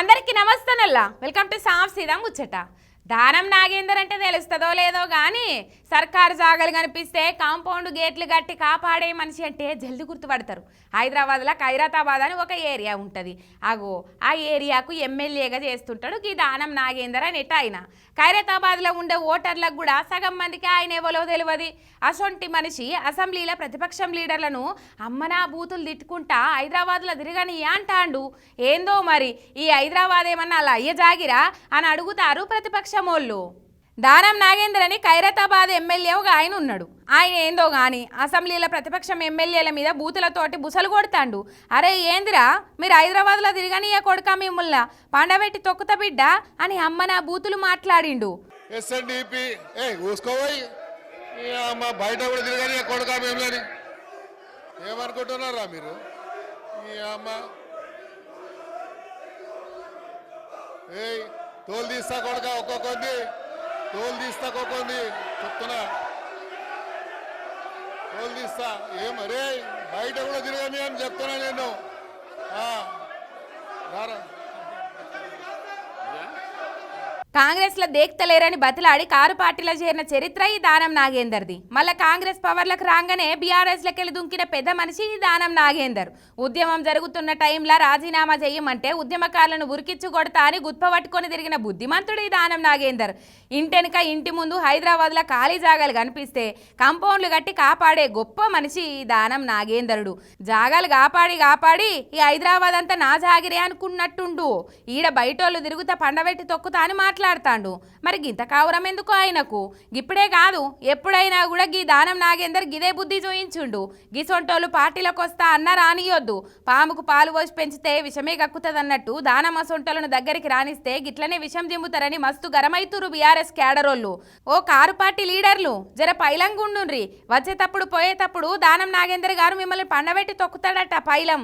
అందరికీ నమస్తేనల్లా. Welcome to సాఫ్ సీదా ముచ్చట. దానం నాగేందర్ అంటే తెలుస్తుందో లేదో కానీ సర్కారు జాగలు కనిపిస్తే కాంపౌండ్ గేట్లు కట్టి కాపాడే మనిషి అంటే జల్ది గుర్తుపడతారు. హైదరాబాద్లో ఖైరతాబాద్ అని ఒక ఏరియా ఉంటుంది. అగో ఆ ఏరియాకు ఎమ్మెల్యేగా చేస్తుంటాడు ఈ దానం నాగేందర్ అని ఆయన. ఖైరతాబాద్లో ఉండే ఓటర్లకు కూడా సగం మందికి ఆయన ఎవరో తెలియదు అసొంటి మనిషి అసెంబ్లీలో ప్రతిపక్షం లీడర్లను అమ్మనా బూతులు తిట్టుకుంటా హైదరాబాద్లో తిరగని అంటాండు. ఏందో మరి? ఈ హైదరాబాద్ ఏమన్నా అలా అయ్య జాగిరా? అని అడుగుతారు ప్రతిపక్షమోళ్ళు. దానం నాగేందర్ అని ఖైరతాబాద్ ఎమ్మెల్యే ఒక ఆయన ఉన్నాడు. ఆయన ఏందో గాని అసెంబ్లీలో ప్రతిపక్షం ఎమ్మెల్యేల మీద బూతులతోటి బుసలు కొడతాండు. అరే ఏందిరా మీరు హైదరాబాద్లో తిరగనియ కొడుక మిమ్మల్ని పండబెట్టి తొక్కుత బిడ్డ అని అమ్మ నా బూతులు మాట్లాడిండు. బయట కూడా తిరగని ఏమనుకుంటున్నారా మీరు? అమ్మ? ఏయ్ తోలు తీస్తా కొడుక ఒక్కొక్కది తోలు తీస్తా ఒక్కొక్కంది చెప్తున్నా. తోలు తీస్తా. ఏం అరే బయట కూడా తిరగని అని చెప్తున్నా నేను. రారా. కాంగ్రెస్లో దేక్తలేరని బతిలాడి కారు పార్టీలో చేరిన చరిత్ర ఈ దానం నాగేందర్ది. మళ్ళా కాంగ్రెస్ పవర్లకు రాగానే బీఆర్ఎస్లకెళ్ళి దుంకిన పెద్ద మనిషి ఈ దానం నాగేందర్. ఉద్యమం జరుగుతున్న టైంలో రాజీనామా చేయమంటే ఉద్యమకారులను ఉరికిచ్చు కొడతా అని గుత్ప పట్టుకొని తిరిగిన బుద్ధిమంతుడు ఈ దానం నాగేందర్. ఇంటెనక ఇంటి ముందు హైదరాబాద్లో ఖాళీ జాగాలు కనిపిస్తే కంపౌండ్లు కట్టి కాపాడే గొప్ప మనిషి ఈ దానం నాగేందరుడు. జాగాలు కాపాడి కాపాడి ఈ హైదరాబాద్ అంతా నా జాగిరే అనుకున్నట్టుండు. ఈడ బయటోళ్ళు తిరుగుతా పండబెట్టి తొక్కుతా అని మాట్లాడతాండు. మరి గింత కావరం ఎందుకు ఆయనకు? ఇప్పుడే కాదు ఎప్పుడైనా కూడా గీ దానం నాగేందర్ గిదే బుద్ధి చూయించుండు. గిసొంటోళ్ళు పార్టీలకు వస్తా అన్న రానియొద్దు. పాముకు పాలు పోసి పెంచితే విషమే కక్కుతుందన్నట్టు దానం అసొంటోళ్ళను దగ్గరికి రానిస్తే గిట్లనే విషం దింపుతారని మస్తు గరమైతురు బీఆర్ఎస్ క్యాడరోళ్ళు. ఓ కారు పార్టీ లీడర్లు జర పైలంగుండుండ్రి. వచ్చేటప్పుడు పోయేటప్పుడు దానం నాగేందర్ గారు మిమ్మల్ని పండబెట్టి తొక్కుతాడట పైలం.